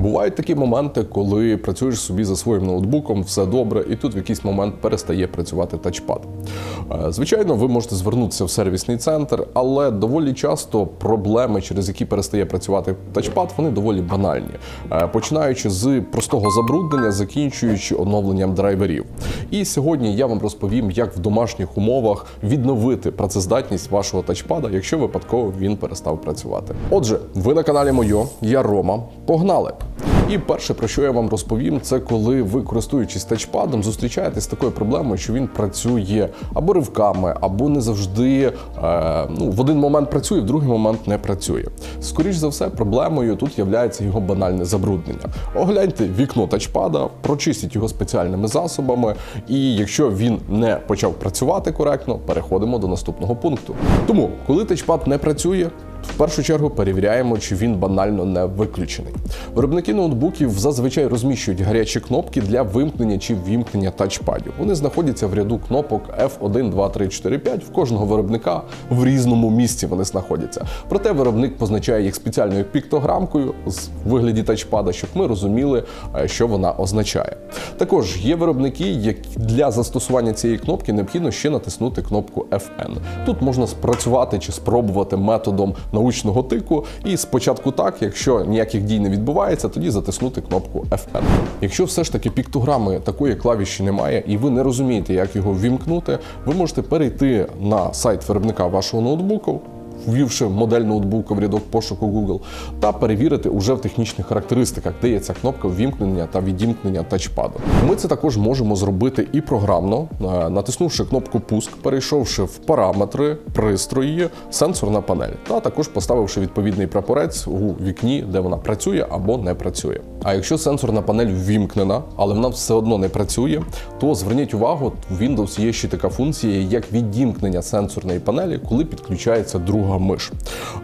Бувають такі моменти, коли працюєш собі за своїм ноутбуком, все добре, і тут в якийсь момент перестає працювати тачпад. Е, Звичайно, ви можете звернутися в сервісний центр, але доволі часто проблеми, через які перестає працювати тачпад, вони доволі банальні, Е, починаючи з простого забруднення, закінчуючи оновленням драйверів. І сьогодні я вам розповім, як в домашніх умовах відновити працездатність вашого тачпада, якщо випадково він перестав працювати. Отже, ви на каналі Мойо, я Рома. Погнали! І перше, про що я вам розповім, це коли ви, користуючись тачпадом, зустрічаєтесь з такою проблемою, що він працює або ривками, або не завжди е, ну, в один момент працює, в другий момент не працює. Скоріш за все, проблемою тут є його банальне забруднення. Огляньте вікно тачпада, прочистіть його спеціальними засобами, і якщо він не почав працювати коректно, переходимо до наступного пункту. Тому, коли тачпад не працює, в першу чергу перевіряємо, чи він банально не виключений. Виробники ноутбуків зазвичай розміщують гарячі кнопки для вимкнення чи ввімкнення тачпадів. Вони знаходяться в ряду кнопок F1, 2, 3, 4, 5. В кожного виробника в різному місці вони знаходяться. Проте виробник позначає їх спеціальною піктограмкою з вигляді тачпада, щоб ми розуміли, е, що вона означає. Також є виробники, які для застосування цієї кнопки необхідно ще натиснути кнопку FN. Тут можна спрацювати чи спробувати методом научного тику. І спочатку так, якщо ніяких дій не відбувається, тоді затиснути кнопку FN. Якщо все ж таки піктограми такої клавіші немає, і ви не розумієте, як його ввімкнути, ви можете перейти на сайт виробника вашого ноутбуку. Ввівши модель ноутбука в рядок пошуку Google, та перевірити уже в технічних характеристиках, де є ця кнопка ввімкнення та відімкнення тачпаду. Ми це також можемо зробити і програмно, е, натиснувши кнопку Пуск, перейшовши в параметри пристрої, сенсорна панель, та також поставивши відповідний прапорець у вікні, де вона працює або не працює. А якщо сенсорна панель ввімкнена, але вона все одно не працює, то зверніть увагу, в Windows є ще така функція, як відімкнення сенсорної панелі, коли підключається друга миш.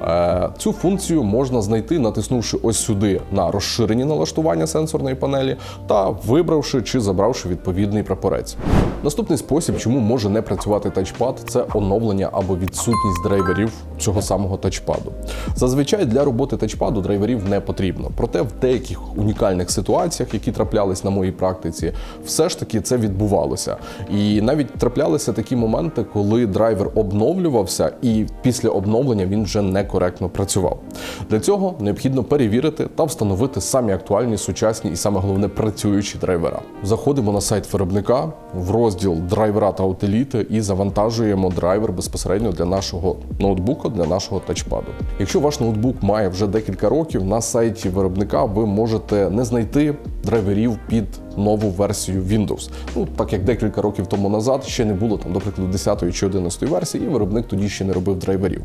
Е, Цю функцію можна знайти, натиснувши ось сюди на розширені налаштування сенсорної панелі та вибравши чи забравши відповідний прапорець. Наступний спосіб, чому може не працювати тачпад, це оновлення або відсутність драйверів цього самого тачпаду. Зазвичай для роботи тачпаду драйверів не потрібно. Проте в деяких унікальних ситуаціях, які траплялись на моїй практиці, все ж таки це відбувалося. І навіть траплялися такі моменти, коли драйвер обновлювався, і після обновлення він вже некоректно працював. Для цього необхідно перевірити та встановити самі актуальні, сучасні і саме головне працюючі драйвера. Заходимо на сайт виробника в розділ драйвера та утиліти і завантажуємо драйвер безпосередньо для нашого ноутбука, для нашого тачпаду. Якщо ваш ноутбук має вже декілька років, на сайті виробника ви можете не знайти драйверів під нову версію Windows. Ну так як декілька років тому назад ще не було там, до прикладу, 10 чи 11 версії, і виробник тоді ще не робив драйверів.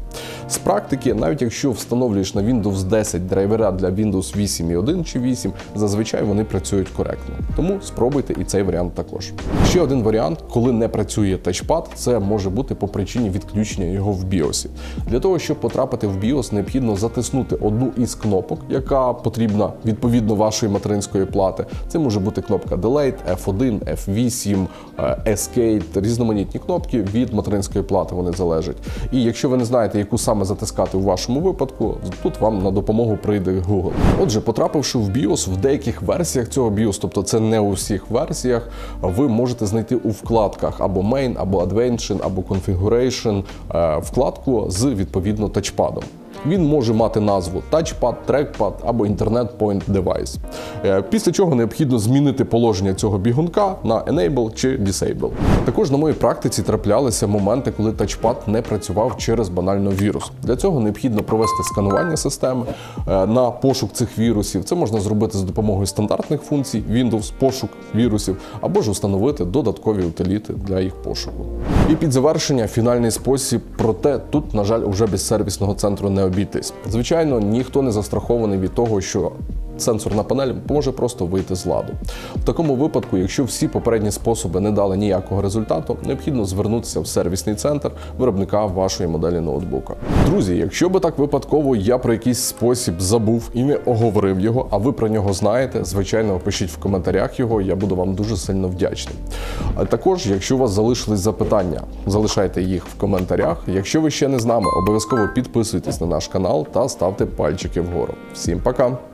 З практики, навіть якщо встановлюєш на Windows 10 драйвера для Windows 8.1 чи 8, зазвичай вони працюють коректно. Тому спробуйте і цей варіант також. Ще один варіант, коли не працює тачпад, це може бути по причині відключення його в BIOS. Для того, щоб потрапити в BIOS, необхідно затиснути одну із кнопок, яка потрібна відповідно вашої материнської плати. Це може бути кнопка Delete, F1, F8, е, Escape, різноманітні кнопки від материнської плати вони залежать. І якщо ви не знаєте, яку саме затискати у вашому випадку, тут вам на допомогу прийде Google. Отже, потрапивши в BIOS, в деяких версіях цього BIOS, тобто це не у всіх версіях, ви можете знайти у вкладках або Main, або Advention, або Configuration е, вкладку з відповідно тачпадом. Він може мати назву Touchpad, Trackpad або Internet Point Device. Е, Після чого необхідно змінити положення цього бігунка на Enable чи Disable. Також на моїй практиці траплялися моменти, коли тачпад не працював через банально вірус. Для цього необхідно провести сканування системи е, на пошук цих вірусів. Це можна зробити за допомогою стандартних функцій Windows, пошук вірусів, або ж установити додаткові утиліти для їх пошуку. І під завершення фінальний спосіб, проте тут, на жаль, уже без сервісного центру не обійтись. Звичайно, ніхто не застрахований від того, що сенсорна панель може просто вийти з ладу. В такому випадку, якщо всі попередні способи не дали ніякого результату, необхідно звернутися в сервісний центр виробника вашої моделі ноутбука. Друзі, якщо би так випадково я про якийсь спосіб забув і не оговорив його, а ви про нього знаєте, звичайно, пишіть в коментарях його, я буду вам дуже сильно вдячний. А також, якщо у вас залишились запитання, залишайте їх в коментарях. Якщо ви ще не з нами, обов'язково підписуйтесь на наш канал та ставте пальчики вгору. Всім пока!